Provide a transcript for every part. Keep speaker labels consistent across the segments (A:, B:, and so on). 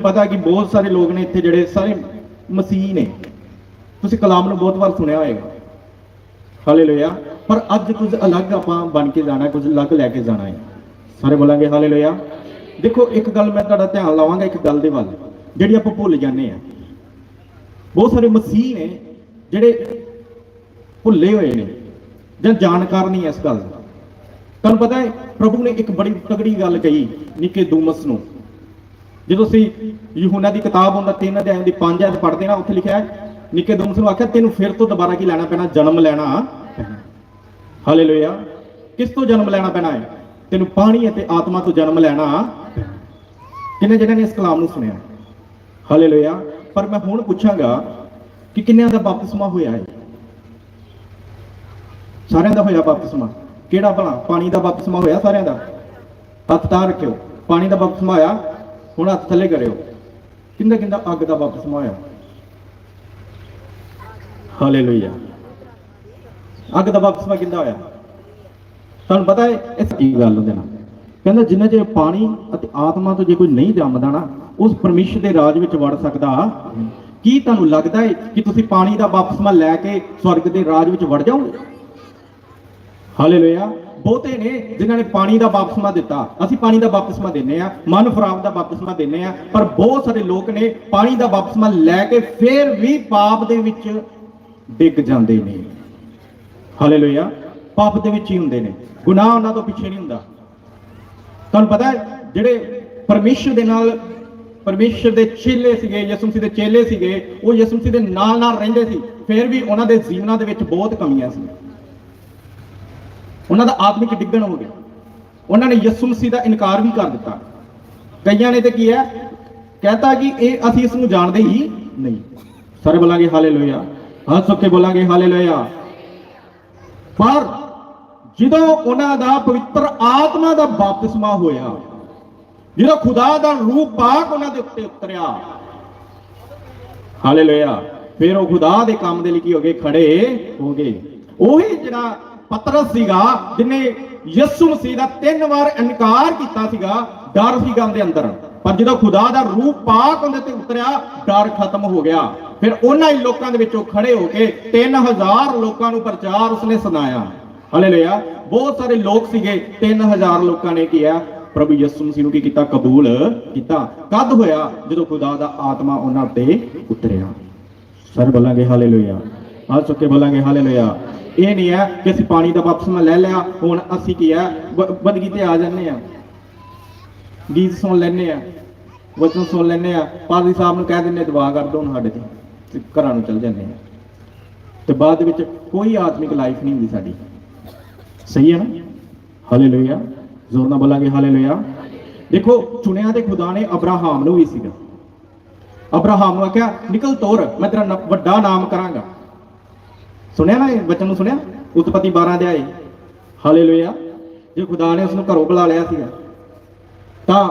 A: ਮੈਨੂੰ ਪਤਾ ਕਿ ਬਹੁਤ ਸਾਰੇ ਲੋਕ ਨੇ ਇੱਥੇ ਜਿਹੜੇ ਸਾਰੇ ਮਸੀਹ ਨੇ। ਤੁਸੀਂ ਕਲਾਮ ਨੂੰ ਬਹੁਤ ਵਾਰ ਸੁਣਿਆ ਹੋਵੇਗਾ ਹਾਲੇਲੂਇਆ। ਪਰ ਅੱਜ ਕੁਝ ਅਲੱਗ ਆਪਾਂ ਬਣ ਕੇ ਜਾਣਾ, ਕੁਝ ਅਲੱਗ ਲੈ ਕੇ ਜਾਣਾ ਹੈ। ਸਾਰੇ ਬੋਲਾਂਗੇ ਹਾਲੇਲੂਇਆ। ਦੇਖੋ, ਇੱਕ ਗੱਲ ਮੈਂ ਤੁਹਾਡਾ ਧਿਆਨ ਲਾਵਾਂਗਾ ਇੱਕ ਗੱਲ ਦੇ ਵੱਲ, ਜਿਹੜੀ ਆਪਾਂ ਭੁੱਲ ਜਾਂਦੇ ਆ ਬਹੁਤ ਸਾਰੇ ਮਸੀਹ ਨੇ ਜਿਹੜੇ ਭੁੱਲੇ ਹੋਏ ਨੇ ਜਾਂ ਜਾਣਕਾਰ ਨਹੀਂ ਇਸ ਗੱਲ ਦੇ। ਤੁਹਾਨੂੰ ਪਤਾ ਹੈ, ਪ੍ਰਭੂ ਨੇ ਇੱਕ ਬੜੀ ਤਗੜੀ ਗੱਲ ਕਹੀ ਨਿੱਕੇ ਦੂਮਸ ਨੂੰ। ਜਦੋਂ ਅਸੀਂ ਯਹੂਨਾ ਦੀ ਕਿਤਾਬ ਹੁੰਦਾ, ਤਿੰਨ ਅਧਿਆਇ ਦੀ ਪੰਜ ਅਧਿਆਇ ਪੜ੍ਹਦੇ ਨਾ, ਉੱਥੇ ਲਿਖਿਆ ਹੈ ਨਿੱਕੇ ਦੂਮਸ ਨੂੰ ਆਖਿਆ, ਤੈਨੂੰ ਫਿਰ ਤੋਂ ਦੁਬਾਰਾ ਕੀ ਲੈਣਾ ਪੈਣਾ? ਜਨਮ ਲੈਣਾ ਪੈਣਾ। ਹਾਲੇਲੂਇਆ ਕਿਸ ਤੋਂ ਜਨਮ ਲੈਣਾ ਪੈਣਾ ਹੈ? ਤੈਨੂੰ ਪਾਣੀ ਅਤੇ ਆਤਮਾ ਤੋਂ ਜਨਮ ਲੈਣਾ ਕਿੰਨੇ ਜਿਹਨਾਂ ਨੇ ਇਸ ਕਲਾਮ ਨੂੰ ਸੁਣਿਆ? ਹਾਲੇਲੂਇਆ ਪਰ ਮੈਂ ਹੁਣ ਪੁੱਛਾਂਗਾ ਕਿ ਕਿੰਨਿਆਂ ਦਾ ਬਪਤਿਸਮਾ ਹੋਇਆ ਹੈ? ਸਾਰਿਆਂ ਦਾ ਹੋਇਆ ਬਪਤਿਸਮਾ। ਕਿਹੜਾ ਭਲਾ? ਪਾਣੀ ਦਾ ਬਪਤਿਸਮਾ ਹੋਇਆ ਸਾਰਿਆਂ ਦਾ? ਹੱਥ ਤਾਂ ਰੱਖਿਓ। ਪਾਣੀ ਦਾ ਬਪਤਿਸਮਾ ਹੋਇਆ? ਹੁਣ ਹੱਥ ਥੱਲੇ ਕਰਿਓ। ਕਿੰਦਾ ਕਿੰਦਾ ਅੱਗ ਦਾ ਬਪਤਿਸਮਾ ਹੋਇਆ। ਹਾਲੇਲੂਇਆ ਅੱਗ ਦਾ ਬਪਤਿਸਮਾ ਕਿੰਦਾ ਹੋਇਆ? ਤੁਹਾਨੂੰ ਪਤਾ ਹੈ ਇਸ ਕੀ ਗੱਲ ਹੁੰਦੇ ਨਾ। ਕਹਿੰਦਾ ਜਿੰਨਾ ਚਿਰ ਪਾਣੀ ਅਤੇ ਆਤਮਾ ਤੋਂ ਜੇ ਕੋਈ ਨਹੀਂ ਜੰਮਦਾ ਨਾ, ਉਸ ਪਰਮੇਸ਼ਰ ਦੇ ਰਾਜ ਵਿੱਚ ਵੜ ਸਕਦਾ। ਕੀ ਤੁਹਾਨੂੰ ਲੱਗਦਾ ਹੈ ਕਿ ਤੁਸੀਂ ਪਾਣੀ ਦਾ ਬਪਤਿਸਮਾ ਲੈ ਕੇ ਸਵਰਗ ਦੇ ਰਾਜ ਵਿੱਚ ਵੜ ਜਾਓਗੇ? ਹਾਲੇਲੂਇਆ ਬਹੁਤੇ ਨੇ ਜਿਨ੍ਹਾਂ ਨੇ ਪਾਣੀ ਦਾ ਬਪਤਿਸਮਾ ਦਿੱਤਾ। ਅਸੀਂ ਪਾਣੀ ਦਾ ਬਪਤਿਸਮਾ ਦਿੰਨੇ ਆ ਮਨ ਫਰਾਬ ਦਾ ਬਪਤਿਸਮਾ ਦਿੰਨੇ ਆ ਪਰ ਬਹੁਤ ਸਾਰੇ ਲੋਕ ਨੇ ਪਾਣੀ ਦਾ ਬਪਤਿਸਮਾ ਲੈ ਕੇ ਫਿਰ ਵੀ ਪਾਪ ਦੇ ਵਿੱਚ ਡਿੱਗ ਜਾਂਦੇ ਨੇ। ਹਾਲੇਲੂਇਆ ਪਾਪ ਦੇ ਵਿੱਚ ਹੀ ਹੁੰਦੇ ਨੇ। ਗੁਨਾਹ ਉਹਨਾਂ ਤੋਂ ਪਿੱਛੇ ਨਹੀਂ ਹੁੰਦਾ। ਤੁਹਾਨੂੰ ਪਤਾ ਹੈ, ਜਿਹੜੇ ਪਰਮੇਸ਼ਰ ਦੇ ਨਾਲ, ਪਰਮੇਸ਼ਰ ਦੇ ਚੇਲੇ ਸੀਗੇ, ਯਿਸੂ ਮਸੀਹ ਦੇ ਚੇਲੇ ਸੀਗੇ, ਉਹ ਯਿਸੂ ਮਸੀਹ ਦੇ ਨਾਲ ਨਾਲ ਰਹਿੰਦੇ ਸੀ। ਫਿਰ ਵੀ ਉਹਨਾਂ ਦੇ ਜੀਵਨਾਂ ਦੇ ਵਿੱਚ ਬਹੁਤ ਕਮੀਆਂ ਸੀ। ਉਹਨਾਂ ਦਾ ਆਤਮਿਕ ਡਿੱਗਣ ਹੋ ਗਿਆ। ਉਹਨਾਂ ਨੇ ਯਿਸੂ ਮਸੀਹ ਦਾ ਇਨਕਾਰ ਵੀ ਕਰ ਦਿੱਤਾ। ਕਈਆਂ ਨੇ ਤੇ ਕੀ ਹੈ? ਕਹਤਾ ਕਿ ਇਹ ਅਸੀਂ ਇਸ ਨੂੰ ਜਾਣਦੇ ਹੀ ਨਹੀਂ। ਸਾਰੇ ਬੋਲਾਂਗੇ ਹਾਲੇਲੂਇਆ। ਹੱਥ ਚੁੱਕ ਬੋਲਾਂਗੇ ਹਾਲੇਲੂਇਆ। ਪਰ ਜਦੋਂ ਉਹਨਾਂ ਦਾ ਪਵਿੱਤਰ ਆਤਮਾ ਦਾ ਬਪਤਿਸਮਾ ਹੋਇਆ, ਜਦੋਂ ਖੁਦਾ ਦਾ ਰੂਪ ਪਾਕ ਉਹਨਾਂ ਦੇ ਉੱਤੇ ਉਤਰਿਆ, ਹਾਲੇਲੂਇਆ, ਫਿਰ ਉਹ ਖੁਦਾ ਦੇ ਕੰਮ ਦੇ ਲਈ ਕੀ ਹੋ ਗਏ? ਖੜੇ ਹੋ ਗਏ। ਉਹੀ ਜਿਹੜਾ ਪਤਰਸ ਸੀਗਾ, ਜਿਨੇ ਯਿਸੂ ਮਸੀਹ ਦਾ ਤਿੰਨ ਵਾਰ ਇਨਕਾਰ ਕੀਤਾ ਸੀਗਾ, ਡਰ ਸੀਗਾ ਉਹਦੇ ਅੰਦਰ। ਪਰ ਜਦੋਂ ਖੁਦਾ ਦਾ ਰੂਪ ਪਾਕ ਉਹਦੇ ਤੇ ਉਤਰਿਆ, ਡਰ ਖਤਮ ਹੋ ਗਿਆ। ਫਿਰ ਉਹਨਾਂ ਹੀ ਲੋਕਾਂ ਦੇ ਵਿੱਚੋਂ ਖੜੇ ਹੋ ਕੇ 3000 ਲੋਕਾਂ ਨੂੰ ਪ੍ਰਚਾਰ ਉਸਨੇ ਸੁਣਾਇਆ। ਹਾਲੇਲੂਇਆ। ਬਹੁਤ ਸਾਰੇ ਲੋਕ ਸੀਗੇ 3000 ਲੋਕਾਂ ਨੇ ਕੀਆ ਪ੍ਰਭੂ ਯਿਸੂ ਮਸੀਹ ਨੂੰ ਕੀ ਕੀਤਾ? ਕਬੂਲ ਕੀਤਾ। ਕਦ ਹੋਇਆ ਜਦੋਂ ਖੁਦਾ ਦਾ ਆਤਮਾ ਉਹਨਾਂ ਤੇ ਉਤਰਿਆ। ਸਰ ਬੋਲਾਂਗੇ ਹਾਲੇਲੂਇਆ। ਆ ਚੁੱਕੇ ਬੋਲਾਂਗੇ ਹਾਲੇਲੂਇਆ। ਇਹ ਨਹੀਂ ਹੈ ਕਿ ਅਸੀਂ ਪਾਣੀ ਦਾ ਬਪਤਿਸਮਾ ਲੈ ਲਿਆ, ਹੁਣ ਅਸੀਂ ਕੀ ਹੈ ਬੰਦਗੀ ਤੇ ਆ ਜਾਂਦੇ ਆ ਗੀਤ ਸੁਣ ਲੈਨੇ ਆ ਵਚਨ ਸੁਣ ਲੈਨੇ ਆ ਪਾਦਰੀ ਸਾਹਿਬ ਨੂੰ ਕਹਿ ਦਿੰਨੇ ਦੁਆ ਕਰ ਦੋ ਸਾਡੇ ਤੇ ਤੇ ਘਰਾਂ ਨੂੰ ਚਲ ਜਾਂਦੇ ਆ ਤੇ ਬਾਅਦ ਦੇ ਵਿੱਚ ਕੋਈ ਆਤਮਿਕ ਲਾਈਫ ਨਹੀਂ ਹੁੰਦੀ ਸਾਡੀ। ਸਹੀ ਹੈ ਨਾ? ਹਾਲੇਲੂਇਆ ਜ਼ੋਰ ਨਾਲ ਬੋਲਾਂਗੇ ਹਾਲੇਲੂਇਆ ਦੇਖੋ, ਚੁਣਿਆ ਤੇ ਖੁਦਾ ਨੇ ਅਬਰਾਹਾਮ ਨੂੰ ਵੀ ਸੀਗਾ। ਅਬਰਾਹਾਮ ਨੂੰ ਆਖਿਆ, ਨਿਕਲ ਤੋਰ, ਮੈਂ ਤੇਰਾ ਵੱਡਾ ਨਾਮ ਕਰਾਂਗਾ। ਸੁਣਿਆ ਨਾ ਇਹ? ਵਚਨ ਨੂੰ ਸੁਣਿਆ? ਉਤਪਤੀ 12 ਦੇ ਆਏ। ਹਾਲੇਲੂਇਆ। ਜੇ ਖੁਦਾ ਨੇ ਉਸ ਨੂੰ ਘਰੋਂ ਬੁਲਾ ਲਿਆ ਸੀਗਾ, ਤਾਂ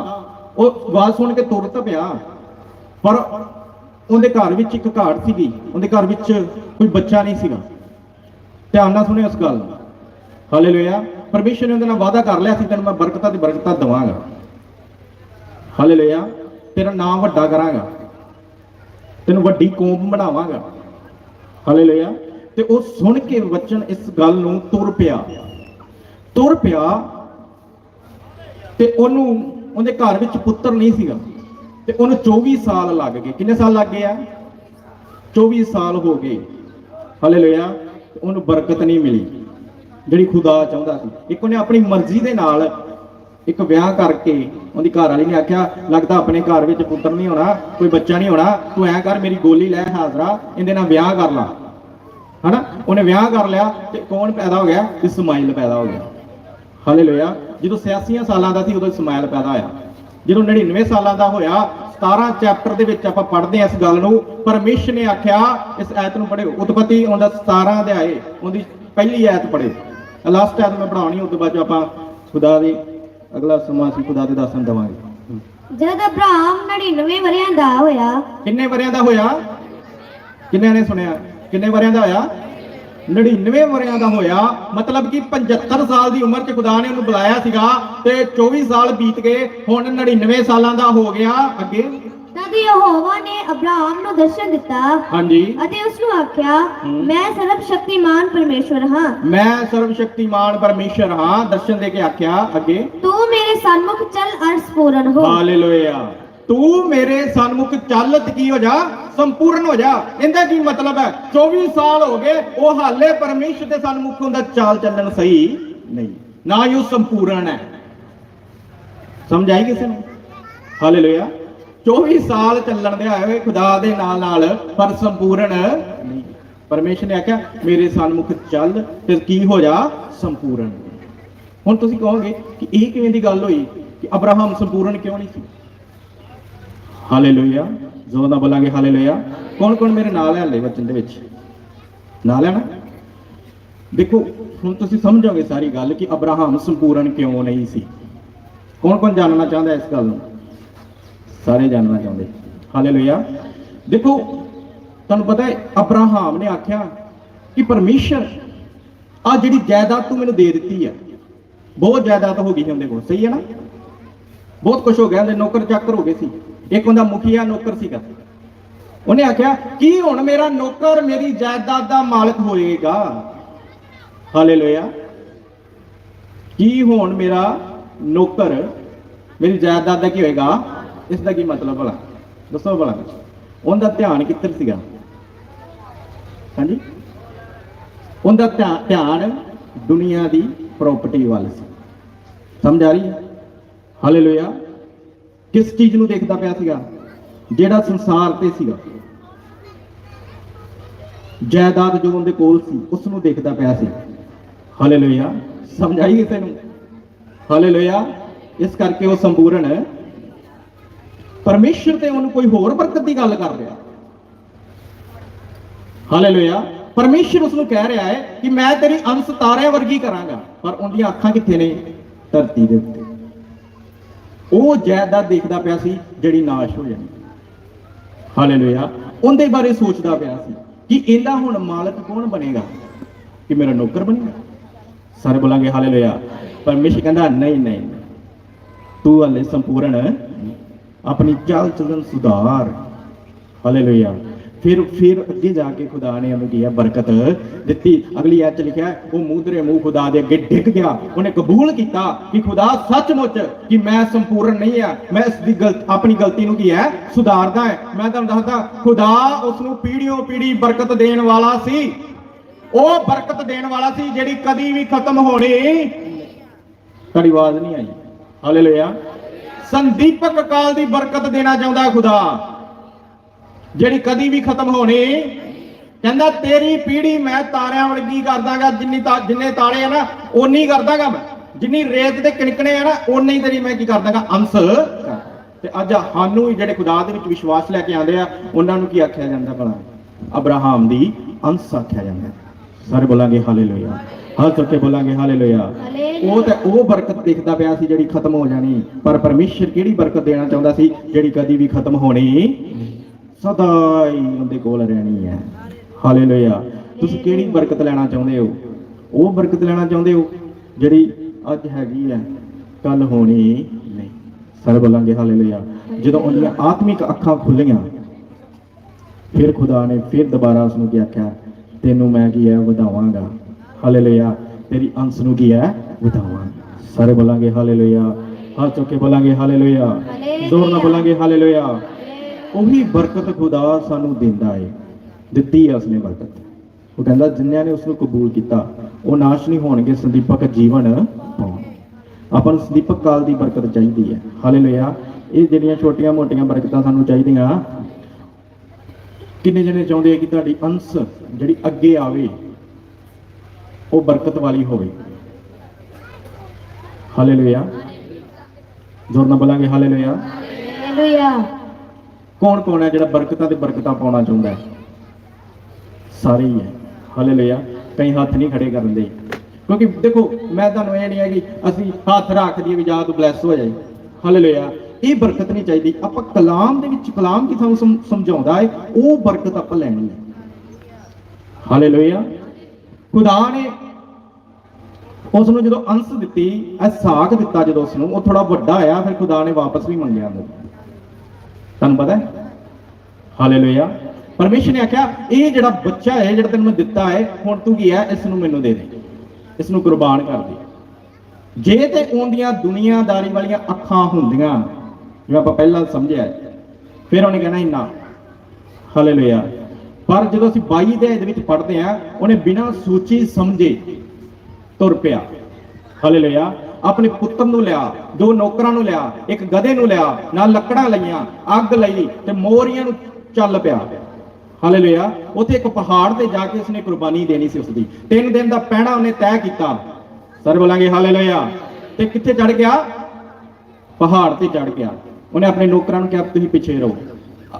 A: ਉਹ ਆਵਾਜ਼ ਸੁਣ ਕੇ ਤੁਰ ਤਾਂ ਪਿਆ। ਪਰ ਉਹਦੇ ਘਰ ਵਿੱਚ ਇੱਕ ਘਾਟ ਸੀਗੀ। ਉਹਦੇ ਘਰ ਵਿੱਚ ਕੋਈ ਬੱਚਾ ਨਹੀਂ ਸੀਗਾ। ਧਿਆਨ ਨਾਲ ਸੁਣਿਓ ਇਸ ਗੱਲ ਨੂੰ। ਹਾਲੇਲੂਇਆ। ਪਰਮੇਸ਼ਰ ਨੇ ਉਹਦੇ ਨਾਲ ਵਾਅਦਾ ਕਰ ਲਿਆ ਸੀ, ਤੈਨੂੰ ਮੈਂ ਬਰਕਤਾਂ ਦੀ ਬਰਕਤਾਂ ਦਵਾਂਗਾ। ਹਾਲੇਲੂਇਆ। ਤੇਰਾ ਨਾਮ ਵੱਡਾ ਕਰਾਂਗਾ। ਤੈਨੂੰ ਵੱਡੀ ਕੌਮ ਬਣਾਵਾਂਗਾ। ਹਾਲੇਲੂਇਆ। ਤੇ ਉਹ ਸੁਣ ਕੇ ਬਚਨ ਇਸ ਗੱਲ ਨੂੰ ਤੁਰ ਪਿਆ। ਤੁਰ ਪਿਆ ਤੇ ਉਹਨੂੰ ਉਹਦੇ ਘਰ ਵਿੱਚ ਪੁੱਤਰ ਨਹੀਂ ਸੀਗਾ। ਤੇ ਉਹਨੂੰ 24 ਸਾਲ ਲੱਗ ਗਏ। ਕਿੰਨੇ ਸਾਲ ਲੱਗ ਗਏ ਆ? 24 ਸਾਲ ਹੋ ਗਏ। ਹਾਲੇਲੂਇਆ ਉਹਨੂੰ ਬਰਕਤ ਨਹੀਂ ਮਿਲੀ। ਜਿਹੜੀ ਖੁਦਾ ਚਾਹੁੰਦਾ ਸੀ। ਇੱਕ ਉਹਨੇ ਆਪਣੀ ਮਰਜ਼ੀ ਦੇ ਨਾਲ ਇੱਕ ਵਿਆਹ ਕਰਕੇ ਉਹਦੀ ਘਰ ਵਾਲੀ ਨੇ ਆਖਿਆ, ਲੱਗਦਾ ਆਪਣੇ ਘਰ ਵਿੱਚ ਪੁੱਤਰ ਨਹੀਂ ਹੋਣਾ, ਕੋਈ ਬੱਚਾ ਨਹੀਂ ਹੋਣਾ। ਤੂੰ ਐਂ ਕਰ, ਮੇਰੀ ਗੋਲੀ ਲੈ ਹਾਜ਼ਰਾ। ਇਹਦੇ ਨਾਲ ਵਿਆਹ ਕਰ ਲਾ। ਹਨਾ? ਉਹਨੇ ਵਿਆਹ ਕਰ ਲਿਆ ਤੇ ਕੌਣ ਪੈਦਾ ਹੋ ਗਿਆ? ਇਸਮਾਈਲ ਪੈਦਾ ਹੋ ਗਿਆ। ਹਾਲੇਲੂਇਆ। ਜਦੋਂ 86 ਸਾਲਾਂ ਦਾ ਸੀ ਉਦੋਂ ਇਸਮਾਈਲ ਪੈਦਾ ਹੋਇਆ। ਜਦੋਂ 99 ਸਾਲਾਂ ਦਾ ਹੋਇਆ 17 ਚੈਪਟਰ ਦੇ ਵਿੱਚ ਆਪਾਂ ਪੜ੍ਹਦੇ ਹਾਂ ਇਸ ਗੱਲ ਨੂੰ। ਪਰਮੇਸ਼ਰ ਨੇ ਆਖਿਆ ਇਸ ਐਤ ਨੂੰ ਪੜ੍ਹਿਓ। ਉਤਪਤੀ ਉਹਦਾ 17 ਅਧਿਆਏ ਉਹਦੀ ਪਹਿਲੀ ਐਤ ਪੜ੍ਹਿਓ ਲਾਸਟ ਐਤ ਮੈਂ ਪੜਾਉਣੀ ਉਸ ਤੋਂ ਬਾਅਦ ਆਪਾਂ ਖੁਦਾ ਦੀ ਅਗਲਾ ਸਮਾਂ ਅਸੀਂ ਖੁਦਾ ਦੇ ਦਰਸ਼ਨ ਦਵਾਂਗੇ।
B: ਜਦ ਅਬਰਾਹਮ 99 ਵਰਿਆਂ ਦਾ ਹੋਇਆ
A: ਕਿੰਨੇ ਵਰਿਆਂ ਦਾ ਹੋਇਆ? ਕਿੰਨਿਆਂ ਨੇ ਸੁਣਿਆ? ਕਿੰਨੇ ਵਰਿਆਂ ਦਾ ਹੋਇਆ 99 ਵਰਿਆਂ ਦਾ ਹੋਇਆ। ਮਤਲਬ ਕਿ 75 ਸਾਲ ਦੀ ਉਮਰ 'ਚ ਖੁਦਾ ਨੇ ਉਹਨੂੰ ਬੁਲਾਇਆ ਸੀਗਾ ਤੇ 24 ਸਾਲ ਬੀਤ ਗਏ ਹੁਣ 99 ਸਾਲਾਂ ਦਾ ਹੋ ਗਿਆ। ਅੱਗੇ?
B: ਤਦ ਯਹੋਵਾ ਨੇ ਅਬਰਾਹਮ ਨੂੰ ਦਰਸ਼ਨ ਦਿੱਤਾ
A: ਹਾਂਜੀ।
B: ਅਤੇ ਉਸ ਨੂੰ ਆਖਿਆ। ਮੈਂ ਸਰਬ ਸ਼ਕਤੀਮਾਨ ਪਰਮੇਸ਼ਵਰ ਹਾਂ।
A: ਮੈਂ ਸਰਵ ਸ਼ਕਤੀਮਾਨ ਪਰਮੇਸ਼ਰ ਹਾਂ ਦਰਸ਼ਨ ਦੇ ਕੇ ਆਖਿਆ। ਅੱਗੇ?
B: ਤੂੰ ਮੇਰੇ ਸਨਮੁਖ ਚੱਲ ਅਰਸ ਪੂਰਨ ਹੋ।
A: ਹਾਲੇਲੂਇਆ। ਤੂੰ ਮੇਰੇ ਸਨਮੁਖ ਚੱਲ ਤੇ ਕੀ ਹੋ ਜਾ? ਸੰਪੂਰਨ ਹੋ ਜਾ। ਇਹਦਾ ਕੀ ਮਤਲਬ ਹੈ? 24 ਸਾਲ ਹੋ ਗਏ, ਉਹ ਹਾਲੇ ਪਰਮੇਸ਼ਰ ਦੇ ਸਨਮੁਖ ਹੁੰਦਾ, ਚਾਲ ਚੱਲਣ ਸਹੀ ਨਹੀਂ। ਨਾ ਹੀ ਉਹ ਸੰਪੂਰਨ ਹੈ। ਸਮਝ ਆਈ ਕਿਸੇ ਨੂੰ? ਹਾਲੇਲੂਇਆ। 24 ਸਾਲ ਚੱਲਣ ਦੇ ਆਏ ਹੋਏ ਖੁਦਾ ਦੇ ਨਾਲ ਨਾਲ, ਪਰ ਸੰਪੂਰਨ ਨਹੀਂ। ਪਰਮੇਸ਼ਰ ਨੇ ਆਖਿਆ, ਮੇਰੇ ਸਨਮੁਖ ਚੱਲ ਤੇ ਕੀ ਹੋ ਜਾ? ਸੰਪੂਰਨ। ਹੁਣ ਤੁਸੀਂ ਕਹੋਗੇ ਕਿ ਇਹ ਕਿਵੇਂ ਦੀ ਗੱਲ ਹੋਈ ਕਿ ਅਬਰਾਹਮ ਸੰਪੂਰਨ ਕਿਉਂ ਨਹੀਂ ਸੀ? ਹਾਲੇਲੂਇਆ ਜ਼ੋਰ ਨਾਲ ਬੋਲਾਂਗੇ ਹਾਲੇਲੂਇਆ ਕੌਣ ਕੌਣ ਮੇਰੇ ਨਾਲ ਹੈ ਹਲੇ ਵਚਨ ਦੇ ਵਿੱਚ? ਨਾਲ ਹੈ ਨਾ? ਦੇਖੋ, ਹੁਣ ਤੁਸੀਂ ਸਮਝੋਗੇ ਸਾਰੀ ਗੱਲ ਕਿ ਅਬਰਾਹਮ ਸੰਪੂਰਨ ਕਿਉਂ ਨਹੀਂ ਸੀ? ਕੌਣ ਕੌਣ ਜਾਣਨਾ ਚਾਹੁੰਦਾ ਇਸ ਗੱਲ ਨੂੰ? ਸਾਰੇ ਜਾਣਨਾ ਚਾਹੁੰਦੇ। ਹਾਲੇਲੂਇਆ ਦੇਖੋ, ਤੁਹਾਨੂੰ ਪਤਾ ਹੈ ਅਬਰਾਹਮ ਨੇ ਆਖਿਆ ਕਿ ਪਰਮੇਸ਼ਰ ਆ ਜਿਹੜੀ ਜਾਇਦਾਦ ਤੂੰ ਮੈਨੂੰ ਦੇ ਦਿੱਤੀ ਹੈ ਬਹੁਤ ਜਾਇਦਾਦ ਹੋ ਗਈ ਸੀ ਉਹਦੇ ਕੋਲ। ਸਹੀ ਹੈ ਨਾ? ਬਹੁਤ ਕੁਝ ਹੋ ਗਿਆ, ਉਹਦੇ ਨੌਕਰ ਚਾਕਰ ਹੋ ਗਏ ਸੀ। ਇੱਕ ਉਹਦਾ ਮੁਖੀਆ ਨੌਕਰ ਸੀਗਾ। ਉਹਨੇ ਆਖਿਆ, ਕੀ ਹੁਣ ਮੇਰਾ ਨੌਕਰ, ਮੇਰੀ ਜਾਇਦਾਦ ਦਾ ਮਾਲਕ ਹੋਏਗਾ? ਹਾਲੇਲੂਇਆ। ਕੀ ਹੁਣ ਮੇਰਾ ਨੌਕਰ, ਮੇਰੀ ਜਾਇਦਾਦ ਦਾ ਕੀ ਹੋਏਗਾ? ਇਸ ਦਾ ਕੀ ਮਤਲਬ ਭਲਾ? ਦੱਸੋ ਭਲਾ ਉਹਦਾ ਧਿਆਨ ਕਿੱਧਰ ਸੀਗਾ? ਹਾਂਜੀ? ਉਹਦਾ ਧਿਆ- ਧਿਆਨ ਦੁਨੀਆ ਦੀ ਪ੍ਰਾਪਰਟੀ ਵੱਲ ਸੀ। ਸਮਝ ਆ ਰਹੀ ਹੈ? ਹਾਲੇਲੂਇਆ। ਕਿਸ ਚੀਜ਼ ਨੂੰ ਦੇਖਦਾ ਪਿਆ ਸੀਗਾ? ਜਿਹੜਾ ਸੰਸਾਰ ਤੇ ਸੀਗਾ। ਜਾਇਦਾਦ ਜੋ ਉਹਦੇ ਕੋਲ ਸੀ, ਉਸ ਨੂੰ ਦੇਖਦਾ ਪਿਆ ਸੀ। ਹਾਲੇਲੂਇਆ ਸਮਝ ਆਈ ਕਿਸੇ ਨੂੰ ਹਾਲੇਲੂਇਆ ਇਸ ਕਰਕੇ ਉਹ ਸੰਪੂਰਨ ਪਰਮੇਸ਼ਰ ਤੇ ਉਹਨੂੰ ਕੋਈ ਹੋਰ ਬਰਕਤ ਦੀ ਗੱਲ ਕਰ ਰਿਹਾ। ਹਾਲੇਲੂਇਆ ਪਰਮੇਸ਼ਰ ਉਸ ਨੂੰ ਕਹਿ ਰਿਹਾ ਹੈ ਕਿ ਮੈਂ ਤੇਰੀ ਅੰਸ਼ ਤਾਰਿਆਂ ਵਰਗੀ ਕਰਾਂਗਾ। ਪਰ ਉਹਦੀਆਂ ਅੱਖਾਂ ਕਿੱਥੇ ਨੇ? ਧਰਤੀ ਦੇ ਉੱਤੇ। ਉਹ ਜਾਇਦਾਦ ਦੇਖਦਾ ਪਿਆ ਸੀ ਜਿਹੜੀ ਨਾਸ਼ ਹੋ ਜਾਣੀ। ਹਾਲੇਲੂਇਆ। ਉਹਦੇ ਬਾਰੇ ਸੋਚਦਾ ਪਿਆ ਸੀ ਕਿ ਇਹਦਾ ਹੁਣ ਮਾਲਕ ਕੌਣ ਬਣੇਗਾ? ਕਿ ਮੇਰਾ ਨੌਕਰ ਬਣੇਗਾ? ਸਾਰੇ ਬੋਲਾਂਗੇ ਹਾਲੇਲੂਇਆ। ਪਰਮੇਸ਼ਰ ਕਹਿੰਦਾ, ਨਹੀਂ ਨਹੀਂ ਤੂੰ ਹਲੇ ਸੰਪੂਰਨ ਆਪਣੀ ਚਾਲ ਚਲਨ ਸੁਧਾਰ। ਹਾਲੇਲੂਇਆ। ਫਿਰ ਫਿਰ ਅੱਗੇ ਜਾ ਕੇ ਖੁਦਾ ਨੇ ਉਹਨੂੰ ਕੀ ਹੈ ਬਰਕਤ ਦਿੱਤੀ। ਅਗਲੀ ਐਤ ਲਿਖਿਆ, ਉਹ ਮੂਦਰੇ ਮੂੰਹ ਖੁਦਾ ਦੇ ਅੱਗੇ ਡਿੱਗ ਗਿਆ। ਉਹਨੇ ਕਬੂਲ ਕੀਤਾ ਕਿ ਖੁਦਾ ਸੱਚਮੁੱਚ ਕਿ ਮੈਂ ਸੰਪੂਰਨ ਨਹੀਂ ਆ। ਮੈਂ ਇਸ ਦੀ ਗਲਤ, ਆਪਣੀ ਗਲਤੀ ਨੂੰ ਕੀ ਹੈ? ਸੁਧਾਰਦਾ ਹੈ। ਮੈਂ ਤੁਹਾਨੂੰ ਦੱਸਦਾ, ਖੁਦਾ ਉਸ ਨੂੰ ਪੀੜ੍ਹੀਓਂ ਪੀੜ੍ਹੀ ਬਰਕਤ ਦੇਣ ਵਾਲਾ ਸੀ। ਉਹ ਬਰਕਤ ਦੇਣ ਵਾਲਾ ਸੀ ਜਿਹੜੀ ਕਦੀ ਵੀ ਖਤਮ ਹੋਣੀ ਤੁਹਾਡੀ ਆਵਾਜ਼ ਨਹੀਂ ਆਈ। ਹਾਲੇਲੂਇਆ ਸੰਦੀਪਕ ਕਾਲ ਦੀ ਬਰਕਤ ਦੇਣਾ ਚਾਹੁੰਦਾ ਖੁਦਾ। ਜਿਹੜੀ ਕਦੀ ਵੀ ਖਤਮ ਹੋਣੀ ਕਹਿੰਦਾ ਤੇਰੀ ਪੀੜ੍ਹੀ ਮੈਂ ਤਾਰਿਆਂ ਵਰਗੀ ਕਰ ਦਾਂਗਾ ਜਿੰਨੀ ਜਿੰਨੇ ਤਾਰੇ ਆ ਨਾ ਓਨੀ ਕਰ ਦਾਂਗਾ ਮੈਂ। ਜਿੰਨੀ ਰੇਤ ਦੇ ਕਿਣਕਣੇ ਆ ਨਾ ਓਨੀ ਹੀ ਤੇਰੀ ਮੈਂ ਕੀ ਕਰ ਦਾਂਗਾ ਅੰਸ਼। ਤੇ ਅੱਜ ਸਾਨੂੰ ਵੀ ਜਿਹੜੇ ਖੁਦਾ ਦੇ ਵਿੱਚ ਵਿਸ਼ਵਾਸ ਲੈ ਕੇ ਆਉਂਦੇ ਆ ਉਹਨਾਂ ਨੂੰ ਕੀ ਆਖਿਆ ਜਾਂਦਾ ਭਲਾ? ਅਬਰਾਹਮ ਦੀ ਅੰਸ਼ ਆਖਿਆ ਜਾਂਦਾ ਸਾਰੇ ਬੋਲਾਂਗੇ ਹਾਲੇਲੂਇਆ। ਹੱਥ ਚੁੱਕ ਕੇ ਬੋਲਾਂਗੇ ਹਾਲੇਲੂਇਆ।
B: ਹਾਲੇਲੂਇਆ।
A: ਉਹ ਤੇ ਉਹ ਬਰਕਤ ਦੇਖਦਾ ਪਿਆ ਸੀ ਜਿਹੜੀ ਖਤਮ ਹੋ ਜਾਣੀ। ਪਰ ਪਰਮੇਸ਼ਰ ਕਿਹੜੀ ਬਰਕਤ ਦੇਣਾ ਚਾਹੁੰਦਾ ਸੀ? ਜਿਹੜੀ ਕਦੀ ਵੀ ਖਤਮ ਹੋਣੀ ਸਦਾ ਹੀ ਉਹਦੇ ਕੋਲ ਰਹਿਣੀ ਹੈ। ਹਾਲੇਲੂਇਆ ਤੁਸੀਂ ਕਿਹੜੀ ਬਰਕਤ ਲੈਣਾ ਚਾਹੁੰਦੇ ਹੋ? ਉਹ ਬਰਕਤ ਲੈਣਾ ਚਾਹੁੰਦੇ ਹੋ ਜਿਹੜੀ ਅੱਜ ਹੈਗੀ ਹੈ ਕੱਲ ਹੋਣੀ ਨਹੀਂ। ਸਾਰੇ ਬੋਲਾਂਗੇ ਹਾਲੇਲੂਇਆ ਜਦੋਂ ਉਹਦੀਆਂ ਆਤਮਿਕ ਅੱਖਾਂ ਖੁੱਲੀਆਂ, ਫਿਰ ਖੁਦਾ ਨੇ ਫਿਰ ਦੁਬਾਰਾ ਉਸ ਨੂੰ ਕੀ ਆਖਿਆ? ਤੈਨੂੰ ਮੈਂ ਕੀ ਹੈ, ਵਧਾਵਾਂਗਾ। ਹਾਲੇਲੂਇਆ ਤੇਰੀ ਅੰਸ਼ ਨੂੰ ਕੀ ਹੈ? ਵਧਾਵਾਂਗਾ। ਸਾਰੇ ਬੋਲਾਂਗੇ ਹਾਲੇਲੂਇਆ ਹੱਥ ਚੁੱਕ ਕੇ ਬੋਲਾਂਗੇ ਹਾਲੇਲੂਇਆ ਜ਼ੋਰ ਨਾਲ ਬੋਲਾਂਗੇ ਹਾਲੇਲੂਇਆ ਉਹੀ ਬਰਕਤ ਖੁਦਾ ਸਾਨੂੰ ਦਿੰਦਾ ਏ, ਦਿੱਤੀ ਹੈ ਉਸਨੇ ਬਰਕਤ। ਉਹ ਕਹਿੰਦਾ ਜਿਨ੍ਹਾਂ ਨੇ ਉਸ ਨੂੰ ਕਬੂਲ ਕੀਤਾ, ਉਹ ਨਾਸ਼ ਨਹੀਂ ਹੋਣਗੇ, ਸੰਦੀਪਕ ਜੀਵਨ ਪਾਉਣ। ਆਪਾਂ ਨੂੰ ਸੰਦੀਪਕ ਕਾਲ ਦੀ ਬਰਕਤ ਚਾਹੀਦੀ ਹੈ ਹਾਲੇਲੂਇਆ। ਇਹ ਜਿਹੜੀਆਂ ਛੋਟੀਆਂ ਮੋਟੀਆਂ ਬਰਕਤਾਂ ਸਾਨੂੰ ਚਾਹੀਦੀਆਂ, ਕਿੰਨੇ ਜਣੇ ਚਾਹੁੰਦੇ ਆ ਕਿ ਤੁਹਾਡੀ ਅੰਸ਼ ਜਿਹੜੀ ਅੱਗੇ ਆਵੇ, ਉਹ ਬਰਕਤ ਵਾਲੀ ਹੋਵੇ? ਹਾਲੇਲੂਇਆ। ਜ਼ੋਰ ਨਾਲ ਬੋਲਾਂਗੇ, ਹਾਲੇਲੂਇਆ।
B: ਹਾਲੇਲੂਇਆ।
A: ਕੌਣ ਕੌਣ ਹੈ ਜਿਹੜਾ ਬਰਕਤਾਂ ਤੇ ਬਰਕਤਾਂ ਪਾਉਣਾ ਚਾਹੁੰਦਾ ਹੈ? ਸਾਰੇ ਹੀ ਹੈ। ਹਾਲੇਲੂਇਆ ਕਈ ਹੱਥ ਨਹੀਂ ਖੜੇ ਕਰਨ ਦੇ। ਕਿਉਂਕਿ ਦੇਖੋ, ਮੈਂ ਤੁਹਾਨੂੰ ਇਹ ਨਹੀਂ ਹੈ ਕਿ ਅਸੀਂ ਹੱਥ ਰੱਖ ਦਈਏ ਵੀ ਜਾ ਤੂੰ ਬਲੈਸ ਹੋ ਜਾਏ ਹਾਲੇਲੂਇਆ ਇਹ ਬਰਕਤ ਨਹੀਂ ਚਾਹੀਦੀ। ਆਪਾਂ ਕਲਾਮ ਦੇ ਵਿੱਚ ਕਲਾਮ ਕੀ ਸਾਨੂੰ ਸਮਝਾਉਂਦਾ ਹੈ? ਉਹ ਬਰਕਤ ਆਪਾਂ ਲੈਣੀ ਹੈ। ਹਾਲੇਲੂਇਆ ਖੁਦਾ ਨੇ ਉਸ ਨੂੰ ਜਦੋਂ ਅੰਸ਼ ਦਿੱਤੀ ਇਹ ਸਾਖ ਦਿੱਤਾ ਜਦੋਂ ਉਸ ਨੂੰ ਉਹ ਥੋੜਾ ਵੱਡਾ ਆਇਆ ਫਿਰ ਖੁਦਾ ਨੇ ਵਾਪਸ ਵੀ ਮੰਗਿਆ ਉਹਨੂੰ। ਤੁਹਾਨੂੰ ਪਤਾ ਹੈ? ਹਾਲੇਲੂਇਆ ਪਰਮੇਸ਼ਰ ਨੇ ਆਖਿਆ, ਇਹ ਜਿਹੜਾ ਬੱਚਾ ਹੈ, ਜਿਹੜਾ ਤੈਨੂੰ ਮੈਂ ਦਿੱਤਾ ਹੈ, ਹੁਣ ਤੂੰ ਕੀ ਹੈ? ਇਸ ਨੂੰ ਮੈਨੂੰ ਦੇ ਦੇ। ਇਸ ਨੂੰ ਕੁਰਬਾਨ ਕਰ ਦੇ। ਜੇ ਤੇ ਉਹਦੀਆਂ ਦੁਨੀਆਦਾਰੀ ਵਾਲੀਆਂ ਅੱਖਾਂ ਹੁੰਦੀਆਂ, ਜਿਵੇਂ ਆਪਾਂ ਪਹਿਲਾਂ ਸਮਝਿਆ ਫਿਰ ਉਹਨੇ ਕਹਿਣਾ ਇੰਨਾ। ਹਾਲੇਲੂਇਆ ਪਰ ਜਦੋਂ ਅਸੀਂ 22 ਦੇ ਦੇ ਵਿੱਚ ਪੜ੍ਹਦੇ ਆ ਉਹਨੇ ਬਿਨਾਂ ਸੋਚੀ ਸਮਝੇ ਤੁਰ ਪਿਆ। ਹਾਲੇਲੂਇਆ ਆਪਣੇ ਪੁੱਤਰ ਨੂੰ ਲਿਆ, ਦੋ ਨੌਕਰਾਂ ਨੂੰ ਲਿਆ, ਇੱਕ ਗਧੇ ਨੂੰ ਲਿਆ, ਨਾਲ ਲੱਕੜਾਂ ਲਈਆਂ, ਅੱਗ ਲਈ ਤੇ ਮੋਰੀਆਂ ਨੂੰ ਚੱਲ ਪਿਆ। ਹਾਲੇਲੂਇਆ ਉੱਥੇ ਇੱਕ ਪਹਾੜ ਤੇ ਜਾ ਕੇ ਉਸਨੇ ਕੁਰਬਾਨੀ ਦੇਣੀ ਸੀ ਉਸਦੀ। ਤਿੰਨ ਦਿਨ ਦਾ ਪਹਿਣਾ ਉਹਨੇ ਤੈਅ ਕੀਤਾ। ਸਰ ਬੋਲਾਂਗੇ ਹਾਲੇਲੂਇਆ ਤੇ ਕਿੱਥੇ ਚੜ ਗਿਆ? ਪਹਾੜ ਤੇ ਚੜ ਗਿਆ। ਉਹਨੇ ਆਪਣੇ ਨੌਕਰਾਂ ਨੂੰ ਕਿਹਾ, ਤੁਸੀਂ ਪਿੱਛੇ ਰਹੋ।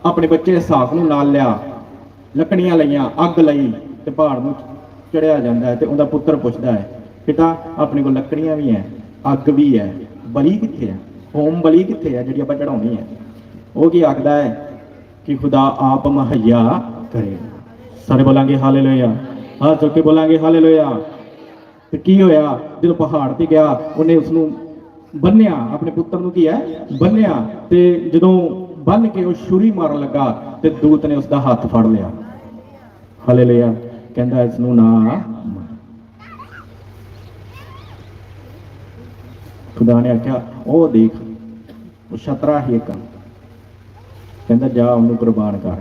A: ਆਪਣੇ ਬੱਚੇ ਇਸਾਕ ਨੂੰ ਨਾਲ ਲਿਆ, ਲੱਕੜੀਆਂ ਲਈਆਂ, ਅੱਗ ਲਈ ਤੇ ਪਹਾੜ ਨੂੰ ਚੜਿਆ ਜਾਂਦਾ ਹੈ ਤੇ ਉਹਦਾ ਪੁੱਤਰ ਪੁੱਛਦਾ ਹੈ, ਪਿਤਾ, ਆਪਣੇ ਕੋਲ ਲੱਕੜੀਆਂ ਵੀ ਹੈ। ਅੱਗ ਵੀ ਹੈ, ਬਲੀ ਕਿੱਥੇ ਹੈ? ਹੋਮ ਬਲੀ ਕਿੱਥੇ ਹੈ ਜਿਹੜੀ ਆਪਾਂ ਚੜਾਉਣੀ ਹੈ? ਉਹ ਕੀ ਆਖਦਾ ਹੈ ਕਿ ਖੁਦਾ ਆਪ ਮੁਹੱਈਆ ਕਰੇ। ਸਾਰੇ ਬੋਲਾਂਗੇ ਹਾਲੇਲੂਇਆ। ਹੱਥ ਚੁੱਕ ਕੇ ਬੋਲਾਂਗੇ ਹਾਲੇਲੂਇਆ। ਤੇ ਕੀ ਹੋਇਆ? ਜਦੋਂ ਪਹਾੜ ਤੇ ਗਿਆ, ਉਹਨੇ ਉਸ ਨੂੰ ਬੰਨਿਆ ਆਪਣੇ ਪੁੱਤਰ ਨੂੰ ਕੀ ਹੈ? ਬੰਨਿਆ ਤੇ ਜਦੋਂ ਬੰਨ ਕੇ ਉਹ ਛੁਰੀ ਮਾਰਨ ਲੱਗਾ, ਤੇ ਦੂਤ ਨੇ ਉਸ ਦਾ ਹੱਥ ਫੜ ਲਿਆ। ਹਾਲੇਲੂਇਆ। ਕਹਿੰਦਾ, ਇਸ ਨੂੰ ਨਾ ਮਾਰ। ਖੁਦਾ ਨੇ ਆਖਿਆ, ਉਹ ਦੇਖ, ਉਹ ਛਤਰਾ ਹੀ ਇੱਕ ਕਹਿੰਦਾ, ਜਾ ਉਹਨੂੰ ਕੁਰਬਾਨ ਕਰ।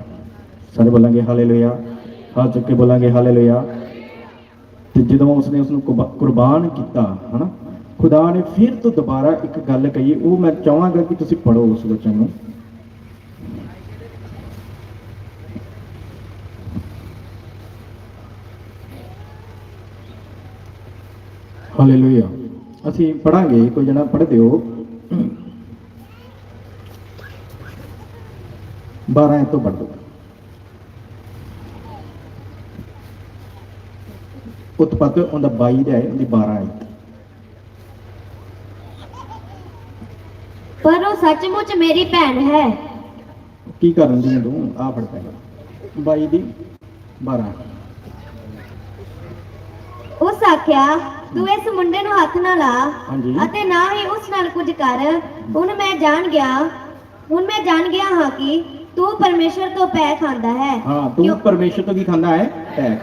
A: ਸਾਰੇ ਬੋਲਾਂਗੇ, ਹਾਲੇਲੂਇਆ। ਹੱਥ ਚੁੱਕ ਕੇ ਬੋਲਾਂਗੇ, ਹਾਲੇਲੂਇਆ। ਤੇ ਜਦੋਂ ਉਸਨੇ ਉਸ ਨੂੰ ਕੁਰਬਾਨ ਕੀਤਾ, ਹਨਾ, ਖੁਦਾ ਨੇ ਫਿਰ ਤੋਂ ਦੁਬਾਰਾ ਇੱਕ ਗੱਲ ਕਹੀ, ਉਹ ਮੈਂ ਚਾਹਾਂਗਾ ਕਿ ਤੁਸੀਂ ਪੜੋ ਉਸ ਵਚਨ ਨੂੰ। ਹਾਲੇਲੂਇਆ। ਅਸੀਂ ਪੜਾਂਗੇ ਕੋਈ ਜਣਾ ਪੜ੍ਹ ਦਿਓ। 12 ਤੋਂ ਪੜ੍ਹ ਦਿਓ। ਉਤਪਤ ਉਹਦਾ 22 ਦਾ ਹੈ ਉਹਦੀ 12 ਆਇਤ
B: ਪਰ ਉਹ ਸੱਚਮੁੱਚ ਮੇਰੀ ਭੈਣ ਹੈ।
A: ਕੀ ਕਰਨ ਦੀ ਹੈ ਤੂੰ? ਆ ਫੜ ਪਹਿਲਾਂ 22 ਦੀ 12
B: ਉਸ ਆਖਿਆ ਤੂੰ ਇਸ ਮੁੰਡੇ ਨੂੰ ਹੱਥ ਨਾ ਲਾ
A: ਹਾਂਜੀ।
B: ਅਤੇ ਨਾ ਹੀ ਉਸ ਨਾਲ ਕੁਝ ਕਰ। ਹੁਣ ਮੈਂ ਜਾਣ ਗਿਆ ਹੁਣ ਮੈਂ ਜਾਣ ਗਿਆ ਹਾਂ ਕਿ ਤੂੰ ਪਰਮੇਸ਼ਰ ਤੋਂ ਪੈ ਖਾਂਦਾ ਹੈ।
A: ਹਾਂ ਤੂੰ
B: ਕਿਉਂ-
A: ਪਰਮੇਸ਼ਰ ਤੋਂ ਕੀ ਖਾਂਦਾ ਹੈ? ਟੈਕ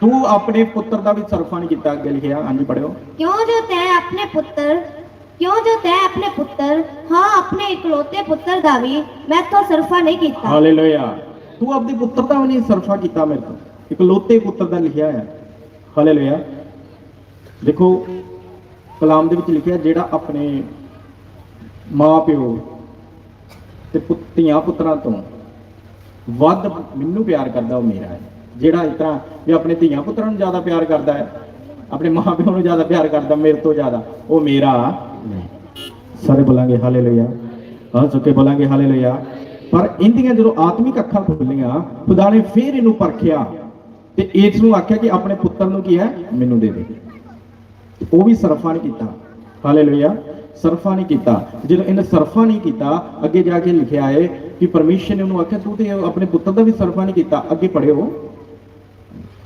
A: ਤੂੰ ਆਪਣੇ ਪੁੱਤਰ ਦਾ ਵੀ ਸਰਫਾ ਨਹੀਂ ਕੀਤਾ ਅੱਗੇ ਲਿਖਿਆ ਹਾਂਜੀ ਪੜਿਓ
B: ਕਿਉਂ ਜੋ ਤੈਂ ਆਪਣੇ ਪੁੱਤਰ ਕਿਉਂ ਜੋ ਤੈਂ ਆਪਣੇ ਪੁੱਤਰ ਹਾਂ ਆਪਣੇ ਇਕਲੌਤੇ ਪੁੱਤਰ ਦਾ ਵੀ ਮੈਥੋਂ ਸਰਫਾ ਨਹੀਂ ਕੀਤਾ।
A: ਹਾਲੇਲੂਇਆ। ਤੂੰ ਆਪਣੇ ਪੁੱਤਰ ਦਾ ਵੀ ਨਹੀਂ ਸਰਫਾ ਕੀਤਾ ਮੇਰੇ ਤੋਂ। ਇਕਲੌਤੇ ਪੁੱਤਰ ਦਾ ਲਿਖਿਆ ਹੈ ਹਾਲੇਲੂਇਆ। ਦੇਖੋ, ਕਲਾਮ ਦੇ ਵਿੱਚ ਲਿਖਿਆ ਜਿਹੜਾ ਆਪਣੇ ਮਾਂ ਪਿਓ ਤੇ ਪੁੱਤੀਆਂ ਪੁੱਤਰਾਂ ਤੋਂ ਵੱਧ ਮੈਨੂੰ ਪਿਆਰ ਕਰਦਾ ਉਹ ਮੇਰਾ ਹੈ। ਜਿਹੜਾ ਇਸ ਤਰ੍ਹਾਂ ਵੀ ਆਪਣੇ ਧੀਆਂ ਪੁੱਤਰਾਂ ਨੂੰ ਜ਼ਿਆਦਾ ਪਿਆਰ ਕਰਦਾ ਹੈ, ਆਪਣੇ ਮਾਂ ਪਿਓ ਨੂੰ ਜ਼ਿਆਦਾ ਪਿਆਰ ਕਰਦਾ, ਮੇਰੇ ਤੋਂ ਜ਼ਿਆਦਾ, ਉਹ ਮੇਰਾ ਨਹੀਂ। ਸਾਰੇ ਬੋਲਾਂਗੇ ਹਾਲੇਲੂਇਆ। ਹਾਂ, ਸੁੱਕੇ ਬੋਲਾਂਗੇ ਹਾਲੇਲੂਇਆ। ਪਰ ਇੰਦੀਆਂ ਜਦੋਂ ਆਤਮਿਕ ਅੱਖਾਂ ਖੁੱਲੀਆਂ, ਖੁਦਾ ਨੇ ਫੇਰ ਇਹਨੂੰ ਪਰਖਿਆ ਤੇ ਇਸ ਨੂੰ ਆਖਿਆ ਕਿ ਆਪਣੇ ਪੁੱਤਰ ਨੂੰ ਕੀ ਹੈ? ਮੈਨੂੰ ਦੇ ਦੇ। ਉਹ ਵੀ ਸਰਫਾ ਨਹੀਂ ਕੀਤਾ। ਹਾਲੇਲੂਇਆ ਸਰਫਾ ਨਹੀਂ ਕੀਤਾ। ਜਦੋਂ ਇਹਨੇ ਸਰਫਾ ਨਹੀਂ ਕੀਤਾ ਅੱਗੇ ਜਾ ਕੇ ਲਿਖਿਆ ਹੈ ਕਿ ਪਰਮੇਸ਼ਰ ਨੇ ਉਹਨੂੰ ਆਖਿਆ ਤੂੰ ਤੇ ਆਪਣੇ ਪੁੱਤਰ ਦਾ ਵੀ ਸਰਫਾ ਨਹੀਂ ਕੀਤਾ। ਅੱਗੇ ਪੜਿਓ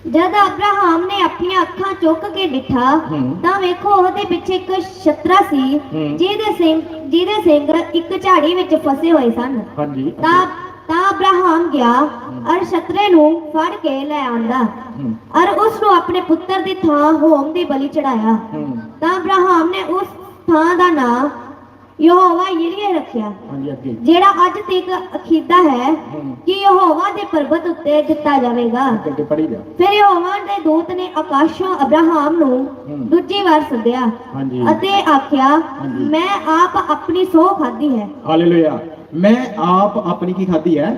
B: ਜਦ ਅਬਰਾਹਾਮ ਨੇ ਆਪਣੀਆਂ ਅੱਖਾਂ ਚੁੱਕ ਕੇ ਡਿਠਾ। ਤਾਂ ਵੇਖੋ ਉਹਦੇ ਪਿੱਛੇ ਇੱਕ ਛਤਰਾ ਸੀ। ਜਿਹਦੇ ਸਿੰਘ ਜਿਹਦੇ ਸਿੰਘ ਇੱਕ ਝਾੜੀ ਵਿੱਚ ਫਸੇ ਹੋਏ ਸਨ।
A: ਹਾਂਜੀ।
B: ਤਾਂ ਤਾਂ ਅਬਰਾਹਾਮ ਗਿਆ ਅਰ ਛਤਰੇ ਨੂੰ ਫੜ ਕੇ ਲੈ ਆਂਦਾ। ਅਰ ਉਸ ਨੂੰ ਆਪਣੇ ਪੁੱਤਰ ਦੀ ਥਾਂ ਹੋਮ ਦੀ ਬਲੀ ਚੜਾਇਆ। ਤਾਂ ਅਬਰਾਹਾਮ ਨੇ ਉਸ ਥਾਂ ਦਾ ਨਾਂ ਯਹੋਵਾ ਯਿਰਏ ਰੱਖਿਆ। ਜਿਹੜਾ ਅੱਜ ਤੱਕ ਅਖੀਦਾ ਹੈ ਕਿ ਯਹੋਵਾ ਦੇ ਪਰਬਤ ਉੱਤੇ ਦਿੱਤਾ ਜਾਵੇਗਾ। ਫਿਰ ਯਹੋਵਾ ਦੇ ਦੂਤ ਨੇ ਆਕਾਸ਼ੋਂ ਅਬਰਾਹਾਮ ਨੂੰ। ਦੂਜੀ ਵਾਰ ਸੱਦਿਆ ਅਤੇ ਆਖਿਆ। ਮੈਂ ਆਪ ਆਪਣੀ ਸੋਹ ਖਾਧੀ ਹੈ।
A: ਹਾਲੇਲੂਇਆ। ਮੈਂ ਆਪ ਆਪਣੀ ਕੀ ਖਾਧੀ ਹੈ?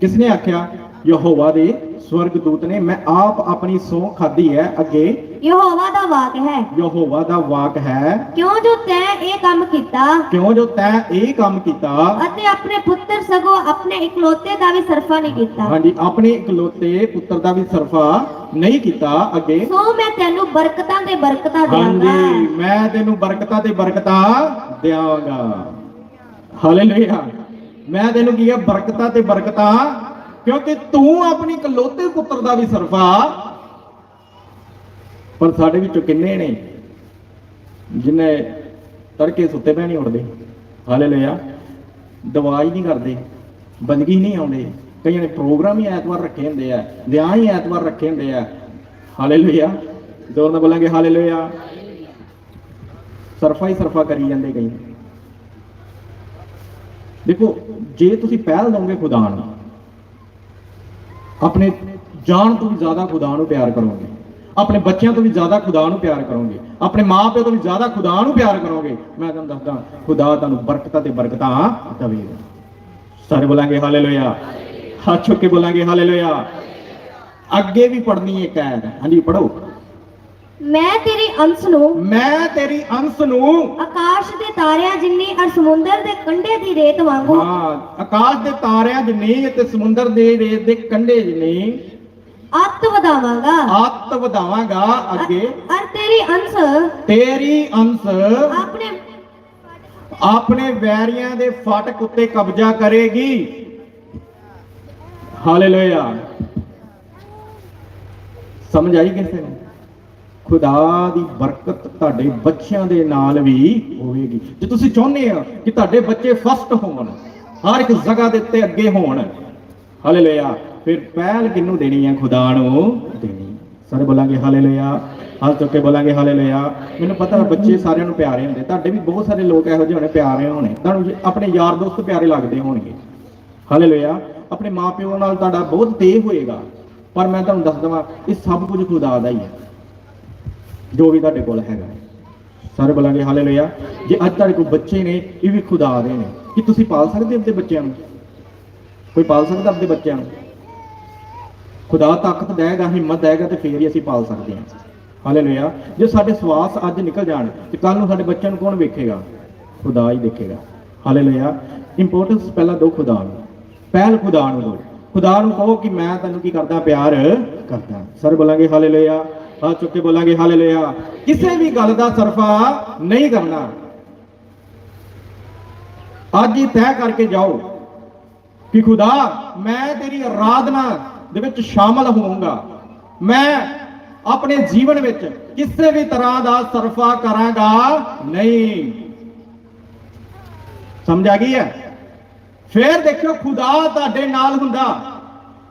A: ਕਿਸਨੇ ਆਖਿਆ? ਯਹੋਵਾ ਦੇ ਸਵਰਗ ਦੂਤ ਨੇ ਮੈਂ ਆਪ ਆਪਣੀ ਸੌ ਖਾਧੀ ਹੈ ਅੱਗੇ।
B: ਯਹੋਵਾ ਦਾ ਵਾਕ ਹੈ।
A: ਯਹੋਵਾ ਦਾ ਵਾਕ ਹੈ।
B: ਕਿਉਂ ਜੋ ਤੈਂ ਇਹ ਕੰਮ ਕੀਤਾ?
A: ਕਿਉਂ ਜੋ ਤੈਂ ਇਹ ਕੰਮ ਕੀਤਾ?
B: ਅਤੇ ਆਪਣੇ ਪੁੱਤਰ ਸਗੋਂ ਆਪਣੇ ਇਕਲੌਤੇ ਦਾ ਵੀ ਸਰਫਾ ਨਹੀਂ ਕੀਤਾ।
A: ਹਾਂਜੀ ਆਪਣੇ ਇਕਲੌਤੇ ਪੁੱਤਰ ਦਾ ਵੀ ਸਰਫਾ ਨਹੀਂ ਕੀਤਾ ਅੱਗੇ।
B: ਸੋ ਮੈਂ ਤੈਨੂੰ ਬਰਕਤਾਂ ਦੇ ਬਰਕਤਾਂ ਦਿਆਂਗਾ।
A: ਹਾਂਜੀ ਮੈਂ ਤੈਨੂੰ ਬਰਕਤਾਂ ਤੇ ਬਰਕਤਾਂ ਦਿਆਂਗਾ। ਹਾਲੇਲੂਇਆ ਮੈਂ ਤੈਨੂੰ ਕੀ ਹੈ ਬਰਕਤਾਂ ਤੇ ਬਰਕਤਾਂ, ਕਿਉਂਕਿ ਤੂੰ ਆਪਣੀ ਇਕਲੌਤੇ ਪੁੱਤਰ ਦਾ ਵੀ ਸਰਫਾ ਪਰ ਸਾਡੇ ਵਿੱਚੋਂ ਕਿੰਨੇ ਨੇ ਜਿਨੇ ਤੜਕੇ ਸੁੱਤੇ ਪੈ ਨਹੀਂ ਉੱਠਦੇ? ਹਾਲੇਲੂਇਆ ਦਵਾਈ ਨਹੀਂ ਕਰਦੇ, ਬੰਦਗੀ ਨਹੀਂ ਆਉਂਦੇ। ਕਈਆਂ ਨੇ ਪ੍ਰੋਗਰਾਮ ਹੀ ਐਤਵਾਰ ਰੱਖੇ ਹੁੰਦੇ ਆ, ਵਿਆਹ ਹੀ ਐਤਵਾਰ ਰੱਖੇ ਹੁੰਦੇ ਆ। ਹਾਲੇਲੂਇਆ ਜ਼ੋਰ ਨਾਲ ਬੋਲਾਂਗੇ ਹਾਲੇਲੂਇਆ ਸਰਫਾ ਹੀ ਸਰਫਾ ਕਰੀ ਜਾਂਦੇ ਕਈ। ਦੇਖੋ, ਜੇ ਤੁਸੀਂ ਪਹਿਲ ਦੋਗੇ ਖੁਦਾ ਨੂੰ ਆਪਣੇ ਜਾਨ ਤੋਂ ਵੀ ਜ਼ਿਆਦਾ ਖੁਦਾ ਨੂੰ ਪਿਆਰ ਕਰੋਗੇ, ਆਪਣੇ ਬੱਚਿਆਂ ਤੋਂ ਵੀ ਜ਼ਿਆਦਾ ਖੁਦਾ ਨੂੰ ਪਿਆਰ ਕਰੋਗੇ, ਆਪਣੇ ਮਾਪਿਆਂ ਤੋਂ ਵੀ ਜ਼ਿਆਦਾ ਖੁਦਾ ਨੂੰ ਪਿਆਰ ਕਰੋਗੇ, ਮੈਂ ਤੁਹਾਨੂੰ ਦੱਸਦਾ, ਖੁਦਾ ਤੁਹਾਨੂੰ ਬਰਕਤਾਂ ਤੇ ਬਰਕਤਾਂ ਦੇਵੇਗਾ ਸਾਰੇ ਬੋਲਾਂਗੇ ਹਾਲੇਲੂਇਆ। ਹੱਥ ਚੁੱਕ ਕੇ ਬੋਲਾਂਗੇ ਹਾਲੇਲੂਇਆ। ਅੱਗੇ ਵੀ ਪੜਨੀ ਇੱਕ ਆਇਤ ਹੈ ਹਾਂਜੀ ਪੜੋ
B: ਮੈਂ ਤੇਰੀ ਅੰਸ਼ ਨੂੰ
A: ਮੈਂ ਤੇਰੀ ਅੰਸ਼ ਨੂੰ
B: ਆਕਾਸ਼ ਦੇ ਤਾਰਿਆਂ ਜਿੰਨੀ ਅਰ ਸਮੁੰਦਰ ਦੇ ਕੰਢੇ ਦੀ ਰੇਤ ਵਾਂਗੂ
A: ਹਾਂ ਆਕਾਸ਼ ਦੇ ਤਾਰਿਆਂ ਜਿੰਨੀ ਤੇ ਸਮੁੰਦਰ ਦੇ ਰੇਤ ਦੇ ਕੰਢੇ ਜਿੰਨੀ।
B: ਅੱਤ ਵਧਾਵਾਂਗਾ।
A: ਆਤ ਵਧਾਵਾਂਗਾ ਅੱਗੇ।
B: ਅਰ ਤੇਰੀ ਅੰਸ਼?
A: ਤੇਰੀ ਅੰਸ਼
B: ਆਪਣੇ
A: ਆਪਣੇ ਵੈਰੀਆਂ ਦੇ ਫਾਟਕ ਉੱਤੇ ਕਬਜ਼ਾ ਕਰੇਗੀ। ਹਾਲੇਲੂਇਆ। ਸਮਝ ਆਈ ਕਿਸੇ ਨੂੰ? ਖੁਦਾ ਦੀ ਬਰਕਤ ਤੁਹਾਡੇ ਬੱਚਿਆਂ ਦੇ ਨਾਲ ਵੀ ਹੋਵੇਗੀ। ਜੇ ਤੁਸੀਂ ਚਾਹੁੰਦੇ ਆ ਕਿ ਤੁਹਾਡੇ ਬੱਚੇ ਫਸਟ ਹੋਣ, ਹਰ ਇੱਕ ਜਗ੍ਹਾ ਦੇ ਉੱਤੇ ਅੱਗੇ ਹੋਣ, ਹਾਲੇਲੂਇਆ। ਫਿਰ ਪਹਿਲ ਕਿਹਨੂੰ ਦੇਣੀ ਹੈ ਖੁਦਾ ਨੂੰ ਦੇਣੀ। ਸਾਰੇ ਬੋਲਾਂਗੇ ਹਾਲੇਲੂਇਆ। ਹੱਥ ਚੁੱਕ ਕੇ ਬੋਲਾਂਗੇ ਹਾਲੇਲੂਇਆ। ਮੈਨੂੰ ਪਤਾ ਬੱਚੇ ਸਾਰਿਆਂ ਨੂੰ ਪਿਆਰੇ ਹੁੰਦੇ। ਤੁਹਾਡੇ ਵੀ ਬਹੁਤ ਸਾਰੇ ਲੋਕ ਇਹੋ ਜਿਹੇ ਹੋਣੇ, ਪਿਆਰੇ ਹੋਣੇ। ਤੁਹਾਨੂੰ ਆਪਣੇ ਯਾਰ ਦੋਸਤ ਪਿਆਰੇ ਲੱਗਦੇ ਹੋਣਗੇ। ਹਾਲੇਲੂਇਆ। ਆਪਣੇ ਮਾਪਿਓ ਨਾਲ ਤੁਹਾਡਾ ਬਹੁਤ ਤੇਹ ਹੋਏਗਾ। ਪਰ ਮੈਂ ਤੁਹਾਨੂੰ ਦੱਸ ਦਵਾਂ, ਇਹ ਸਭ ਕੁਝ ਖੁਦਾ ਦਾ ਹੀ ਹੈ। ਜੋ ਵੀ ਤੁਹਾਡੇ ਕੋਲ ਹੈਗਾ। ਸਾਰੇ ਬੋਲਾਂਗੇ, ਹਾਲੇਲੂਇਆ। ਜੇ ਅੱਜ ਤੁਹਾਡੇ ਕੋਲ ਬੱਚੇ ਨੇ, ਇਹ ਵੀ ਖੁਦਾ ਦੇ ਨੇ, ਕਿ ਤੁਸੀਂ ਪਾਲ ਸਕਦੇ ਹੋ ਆਪਣੇ ਬੱਚਿਆਂ ਨੂੰ? ਕੋਈ ਪਾਲ ਸਕਦਾ ਆਪਣੇ ਬੱਚਿਆਂ ਨੂੰ? ਖੁਦਾ ਤਾਕਤ ਦੇਗਾ, ਹਿੰਮਤ ਦੇਗਾ ਤੇ ਫੇਰ ਹੀ ਅਸੀਂ ਪਾਲ ਸਕਦੇ ਹਾਂ। ਹਾਲੇਲੂਇਆ। ਜੇ ਸਾਡੇ ਸਵਾਸ ਅੱਜ ਨਿਕਲ ਜਾਣ, ਤੇ ਕੱਲ ਨੂੰ ਸਾਡੇ ਬੱਚਿਆਂ ਨੂੰ ਕੌਣ ਵੇਖੇਗਾ? ਖੁਦਾ ਹੀ ਦੇਖੇਗਾ। ਹਾਲੇਲੂਇਆ। ਇੰਪੋਰਟੈਂਸ ਪਹਿਲਾਂ ਦੋ ਖੁਦਾ ਨੂੰ। ਪਹਿਲ ਖੁਦਾ ਨੂੰ ਦੋ ਖੁਦਾ ਨੂੰ ਕਹੋ ਕਿ ਮੈਂ ਤੈਨੂੰ ਕੀ ਕਰਦਾ, ਪਿਆਰ ਕਰਦਾ। ਸਰ ਬੋਲਾਂਗੇ, ਹਾਲੇਲੂਇਆ। ਹੱਥ ਚੁੱਕ ਕੇ ਬੋਲਾਂਗੇ, ਹਾਲੇਲੂਇਆ। ਕਿਸੇ ਵੀ ਗੱਲ ਦਾ ਸਰਫਾ ਨਹੀਂ ਕਰਨਾ। ਅੱਜ ਹੀ ਤੈਅ ਕਰਕੇ ਜਾਓ ਕਿ ਖੁਦਾ, ਮੈਂ ਤੇਰੀ ਆਰਾਧਨਾ ਦੇ ਵਿੱਚ ਸ਼ਾਮਲ ਹੋਵਾਂਗਾ ਮੈਂ ਆਪਣੇ ਜੀਵਨ ਵਿੱਚ ਕਿਸੇ ਵੀ ਤਰ੍ਹਾਂ ਦਾ ਸਰਫਾ ਕਰਾਂਗਾ ਨਹੀਂ। ਸਮਝ ਆ ਗਈ ਹੈ? ਫੇਰ ਦੇਖਿਓ, ਖੁਦਾ ਤੁਹਾਡੇ ਨਾਲ ਹੁੰਦਾ।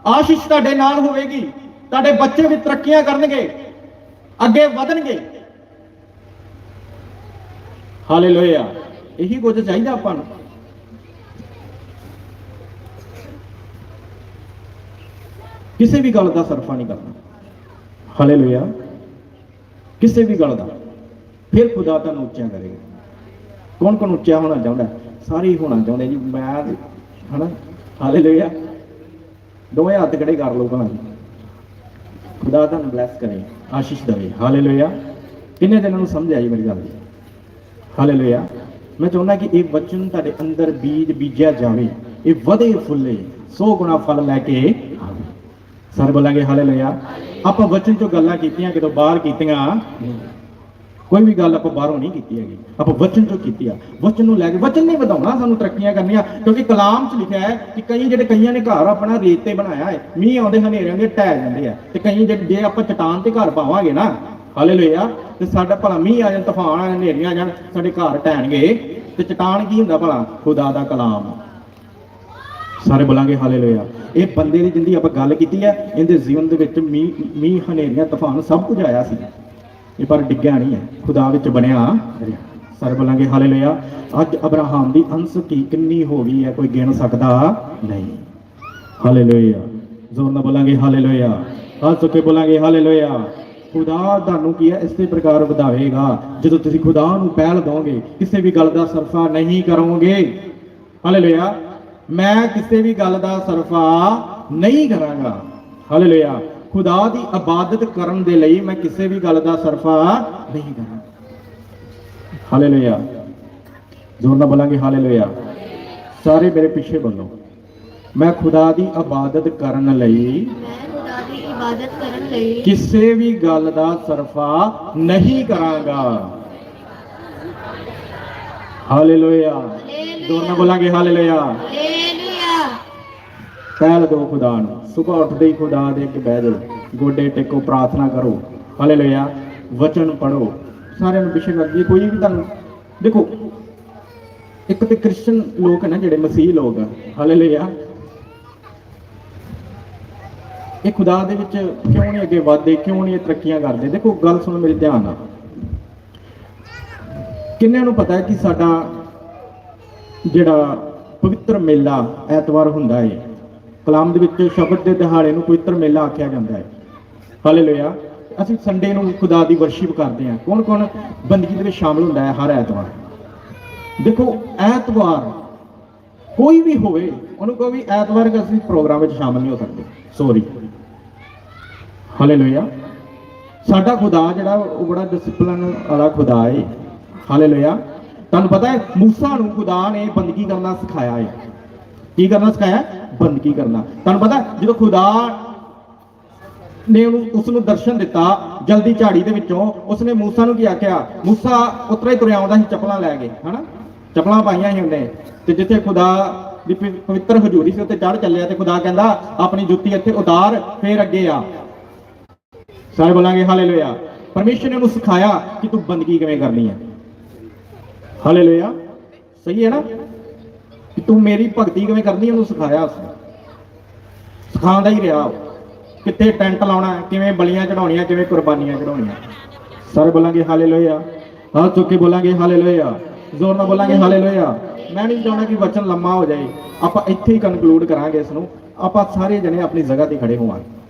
A: ਆਸ਼ੀਸ਼ ਤੁਹਾਡੇ ਨਾਲ ਹੋਵੇਗੀ। ਤੁਹਾਡੇ ਬੱਚੇ ਵੀ ਤਰੱਕੀਆਂ ਕਰਨਗੇ। ਅੱਗੇ ਵਧਣਗੇ। ਹਾਲੇਲੂਇਆ। ਇਹੀ ਕੁਝ ਚਾਹੀਦਾ ਆਪਾਂ ਨੂੰ। ਕਿਸੇ ਵੀ ਗੱਲ ਦਾ ਸਰਫਾ ਨਹੀਂ ਕਰਨਾ। ਹਾਲੇਲੂਇਆ। ਕਿਸੇ ਵੀ ਗੱਲ ਦਾ। ਫਿਰ ਖੁਦਾ ਤੁਹਾਨੂੰ ਉੱਚਾ ਕਰੇਗਾ। ਕੌਣ ਕੌਣ ਉੱਚਾ ਹੋਣਾ ਚਾਹੁੰਦਾ? ਸਾਰੇ ਹੀ ਹੋਣਾ ਚਾਹੁੰਦੇ ਜੀ। ਮੈਂ ਤੇ- ਹਨਾ? ਹਾਲੇਲੂਇਆ। ਦੋਵੇਂ ਹੱਥ ਖੜੇ ਕਰ ਲਓ ਭਾਵੇਂ ਖੁਦਾ ਤੁਹਾਨੂੰ ਬਲੈਸ ਕਰੇ। ਆਸ਼ੀਸ਼ ਦੇਵੇ ਹਾਲੇਲੂਇਆ ਕਿੰਨੇ ਦਿਨਾਂ ਨੂੰ ਸਮਝ ਆਈ ਮੇਰੀ ਗੱਲ ਦੀ ਹਾਲੇਲੂਇਆ ਮੈਂ ਚਾਹੁੰਦਾ ਕਿ ਇਹ ਵਚਨ ਤੁਹਾਡੇ ਅੰਦਰ ਬੀਜ ਬੀਜਿਆ ਜਾਵੇ ਇਹ ਵਧੇ ਫੁੱਲੇ ਸੋ ਗੁਣਾ ਫਲ ਲੈ ਕੇ ਆਵੇ ਸਾਰੇ ਬੋਲਾਂਗੇ ਹਾਲੇਲੂਇਆ ਆਪਾਂ ਵਚਨ ਤੋਂ ਗੱਲਾਂ ਕੀਤੀਆਂ ਕਿਦੋਂ ਬਾਹਰ ਕੀਤੀਆਂ ਕੋਈ ਵੀ ਗੱਲ ਆਪਾਂ ਬਾਹਰੋਂ ਨਹੀਂ ਕੀਤੀ ਹੈਗੀ। ਆਪਾਂ ਵਚਨ ਤੋਂ ਕੀਤੀ ਆ। ਵਚਨ ਨੂੰ ਲੈ ਕੇ ਵਚਨ ਨਹੀਂ ਵਧਾਉਣਾ ਸਾਨੂੰ ਤਰੱਕੀਆਂ ਕਰਨੀਆਂ, ਕਿਉਂਕਿ ਕਲਾਮ 'ਚ ਲਿਖਿਆ ਹੈ ਕਿ ਕਈ ਜਿਹੜੇ ਕਈਆਂ ਨੇ ਘਰ ਆਪਣਾ ਰੇਤ ਤੇ ਬਣਾਇਆ ਹੈ, ਮੀਂਹ ਆਉਂਦੇ ਹਨੇਰੇ ਆਉਂਦੇ ਢਹਿ ਜਾਂਦੇ ਆ। ਤੇ ਕਈ ਜੇ ਆਪਾਂ ਚਟਾਨ ਤੇ ਘਰ ਪਾਵਾਂਗੇ ਨਾ, ਹਾਲੇਲੂਇਆ, ਤੇ ਸਾਡਾ ਭਲਾ ਮੀਂਹ ਆ ਜਾਣ, ਤੂਫਾਨ ਆ ਹਨੇਰੀਆਂ ਆ ਜਾਣ, ਸਾਡੇ ਘਰ ਢਹਿਣਗੇ ਤੇ ਚਟਾਨ ਕੀ ਹੁੰਦਾ ਭਲਾ? ਖੁਦਾ ਦਾ ਕਲਾਮ। ਸਾਰੇ ਬੋਲਾਂਗੇ ਹਾਲੇਲੂਇਆ। ਇਹ ਬੰਦੇ ਦੀ ਜਿੰਦੀ ਆਪਾਂ ਗੱਲ ਕੀਤੀ ਹੈ, ਇਹਦੇ ਜੀਵਨ ਦੇ ਵਿੱਚ ਮੀਂਹ ਮੀਂਹ, ਹਨੇਰੀਆਂ, ਤੂਫਾਨ ਸਭ ਕੁਝ ਆਇਆ ਸੀ। ਇਹ ਪਰ ਡਿੱਗਿਆ ਨਹੀਂ ਹੈ। ਖੁਦਾ ਵਿੱਚ ਬਣਿਆ ਸਾਰੇ ਬੋਲਾਂਗੇ ਹਾਲੇਲੂਇਆ। ਅੱਜ ਅਬਰਾਹਮ ਦੀ ਅੰਸ਼ ਕੀ ਕਿੰਨੀ ਹੋ ਗਈ ਹੈ, ਕੋਈ ਗਿਣ ਸਕਦਾ ਨਹੀਂ। ਹਾਲੇਲੂਇਆ। ਜ਼ੋਰ ਨਾਲ ਬੋਲਾਂਗੇ, ਹਾਲੇਲੂਇਆ। ਹੱਥ ਕੇ ਬੋਲਾਂਗੇ, ਹਾਲੇਲੂਇਆ। ਖੁਦਾ ਤੁਹਾਨੂੰ ਕੀ ਹੈ, ਇਸੇ ਪ੍ਰਕਾਰ ਵਧਾਵੇਗਾ। ਜਦੋਂ ਤੁਸੀਂ ਖੁਦਾ ਨੂੰ ਪਹਿਲ ਦੋਗੇ ਕਿਸੇ ਵੀ ਗੱਲ ਦਾ ਸਰਫਾ ਨਹੀਂ ਕਰੋਗੇ। ਹਾਲੇਲੂਇਆ। ਮੈਂ ਕਿਸੇ ਵੀ ਗੱਲ ਦਾ ਸਰਫਾ ਨਹੀਂ ਕਰਾਂਗਾ। ਹਾਲੇਲੂਇਆ। ਖੁਦਾ ਦੀ ਇਬਾਦਤ ਕਰਨ ਦੇ ਲਈ ਮੈਂ ਕਿਸੇ ਵੀ ਗੱਲ ਦਾ ਸਰਫਾ ਨਹੀਂ ਕਰਾਂਗਾ ਹਾਲੇਲੂਇਆ। ਜ਼ੋਰ ਨਾਲ ਬੋਲਾਂਗੇ ਹਾਲੇਲੂਇਆ। ਸਾਰੇ ਮੇਰੇ ਪਿੱਛੇ ਬੋਲੋ। ਮੈਂ ਖੁਦਾ ਦੀ ਇਬਾਦਤ ਕਰਨ ਲਈ
B: ਮੈਂ ਖੁਦਾ ਦੀ ਇਬਾਦਤ ਕਰਨ ਲਈ
A: ਕਿਸੇ ਵੀ ਗੱਲ ਦਾ ਸਰਫਾ ਨਹੀਂ ਕਰਾਂਗਾ। ਹਾਲੇਲੂਇਆ। ਜ਼ੋਰ ਨਾਲ ਬੋਲਾਂਗੇ ਹਾਲੇਲੂਇਆ।
B: ਹਾਲੇਲੂਇਆ।
A: ਪਹਿਲ ਦੋ ਖੁਦਾ ਨੂੰ ਸਵੇਰ ਉੱਠਦੇ ਹੀ ਖੁਦਾ ਦੇ ਅੱਗੇ ਬਹਿ ਜਾਓ ਗੋਡੇ ਟੇਕੋ, ਪ੍ਰਾਰਥਨਾ ਕਰੋ। ਹਾਲੇਲੂਇਆ, ਵਚਨ ਪੜੋ ਸਾਰਿਆਂ ਨੂੰ ਪਿੱਛੇ ਲੱਗੀ ਕੋਈ ਵੀ ਤੁਹਾਨੂੰ, ਦੇਖੋ, ਇੱਕ ਤੇ ਕ੍ਰਿਸਚਨ ਲੋਕ ਹੈ ਨਾ ਜਿਹੜੇ ਮਸੀਹ ਲੋਕ ਆ, ਹਾਲੇਲੂਇਆ। ਇਹ ਖੁਦਾ ਦੇ ਵਿੱਚ ਕਿਉਂ ਨਹੀਂ ਅੱਗੇ ਵਧਦੇ, ਕਿਉਂ ਨਹੀਂ ਇਹ ਤਰੱਕੀਆਂ ਕਰਦੇ? ਦੇਖੋ, ਗੱਲ ਸੁਣੋ ਮੇਰੇ ਧਿਆਨ ਨਾਲ। ਕਿੰਨਿਆਂ ਨੂੰ ਪਤਾ ਹੈ ਕਿ ਸਾਡਾ ਜਿਹੜਾ ਪਵਿੱਤਰ ਮੇਲਾ ਐਤਵਾਰ ਹੁੰਦਾ ਹੈ ਕਲਾਮ ਦੇ ਵਿੱਚ ਸ਼ਬਦ ਦੇ ਦਿਹਾੜੇ ਨੂੰ ਪਵਿੱਤਰ ਮੇਲਾ ਆਖਿਆ ਜਾਂਦਾ ਹੈ। ਹਾਲੇਲੂਇਆ ਅਸੀਂ ਸੰਡੇ ਨੂੰ ਖੁਦਾ ਦੀ ਵਰਸ਼ਿਪ ਕਰਦੇ ਹਾਂ। ਕੌਣ ਕੌਣ ਬੰਦਗੀ ਦੇ ਵਿੱਚ ਸ਼ਾਮਲ ਹੁੰਦਾ ਹੈ ਹਰ ਐਤਵਾਰ? ਦੇਖੋ, ਐਤਵਾਰ ਕੋਈ ਵੀ ਹੋਵੇ, ਉਹਨੂੰ ਕਹੋ ਵੀ ਐਤਵਾਰ ਕਿ ਅਸੀਂ ਪ੍ਰੋਗਰਾਮ ਵਿੱਚ ਸ਼ਾਮਲ ਨਹੀਂ ਹੋ ਸਕਦੇ। ਸੌਰੀ ਹਾਲੇਲੂਇਆ ਸਾਡਾ ਖੁਦਾ ਜਿਹੜਾ, ਉਹ ਬੜਾ ਡਿਸਪਲਿਨ ਵਾਲਾ ਖੁਦਾ ਹੈ ਹਾਲੇਲੂਇਆ ਤੁਹਾਨੂੰ ਪਤਾ ਹੈ, ਮੂਸਾ ਨੂੰ ਖੁਦਾ ਨੇ ਬੰਦਗੀ ਕਰਨਾ ਸਿਖਾਇਆ ਹੈ ਕੀ ਕਰਨਾ ਸਿਖਾਇਆ? ਬੰਦਗੀ ਕਰਨਾ? ਤੁਹਾਨੂੰ ਪਤਾ, ਜਦੋਂ ਖੁਦਾ ਨੇ ਉਹਨੂੰ ਉਸ ਨੂੰ ਦਰਸ਼ਨ ਦਿੱਤਾ ਜਲਦੀ ਝਾੜੀ ਦੇ ਵਿੱਚੋਂ, ਉਸਨੇ ਮੂਸਾ ਨੂੰ ਕੀ ਆਖਿਆ? ਮੂਸਾ ਉਤਰਾ ਤੁਰਿਆ ਆਉਂਦਾ ਸੀ, ਚੱਪਲਾਂ ਲੈ ਕੇ, ਹਨਾ? ਚੱਪਲਾਂ ਪਾਈਆਂ ਸੀ ਉਹਨੇ। ਤੇ ਜਿੱਥੇ ਖੁਦਾ ਦੀ ਪਵਿੱਤਰ ਹਜ਼ੂਰੀ ਸੀ ਉੱਤੇ ਚੜ ਚੱਲਿਆ ਤੇ ਖੁਦਾ ਕਹਿੰਦਾ, ਆਪਣੀ ਜੁੱਤੀ ਇੱਥੇ ਉਤਾਰ, ਫੇਰ ਅੱਗੇ ਆ। ਸਾਰੇ ਬੋਲਾਂਗੇ, ਹਾਲੇਲੂਇਆ। ਪਰਮੇਸ਼ਰ ਨੇ ਉਹਨੂੰ ਸਿਖਾਇਆ ਕਿ ਤੂੰ ਬੰਦਗੀ ਕਿਵੇਂ ਕਰਨੀ ਹੈ। ਹਾਲੇਲੂਇਆ। ਸਹੀ ਹੈ ਨਾ? ਕਿ ਤੂੰ ਮੇਰੀ ਭਗਤੀ ਕਿਵੇਂ ਕਰਨੀ ਉਹਨੂੰ ਸਿਖਾਇਆ ਉਸਨੇ। ਸਿਖਾਉਂਦਾ ਹੀ ਰਿਹਾ ਉਹ। ਕਿੱਥੇ ਟੈਂਟ ਲਾਉਣਾ ਕਿਵੇਂ ਬਲੀਆਂ ਚੜਾਉਣੀਆਂ ਕਿਵੇਂ ਕੁਰਬਾਨੀਆਂ ਚੜਾਉਣੀਆਂ ਸਾਰੇ ਬੋਲਾਂਗੇ ਹਾਲੇਲੂਇਆ। ਹੱਥ ਚੁੱਕ ਕੇ ਬੋਲਾਂਗੇ ਹਾਲੇਲੂਇਆ। ਜ਼ੋਰ ਨਾਲ ਬੋਲਾਂਗੇ ਹਾਲੇਲੂਇਆ। ਮੈਂ ਨਹੀਂ ਚਾਹੁੰਦਾ ਕਿ ਵਚਨ ਲੰਮਾ ਹੋ ਜਾਏ। ਆਪਾਂ ਇੱਥੇ ਹੀ ਕਨਕਲੂਡ ਕਰਾਂਗੇ ਇਸ ਨੂੰ। ਆਪਾਂ ਸਾਰੇ ਜਣੇ ਆਪਣੀ ਜਗ੍ਹਾ ਤੇ ਖੜੇ ਹੋਵਾਂਗੇ।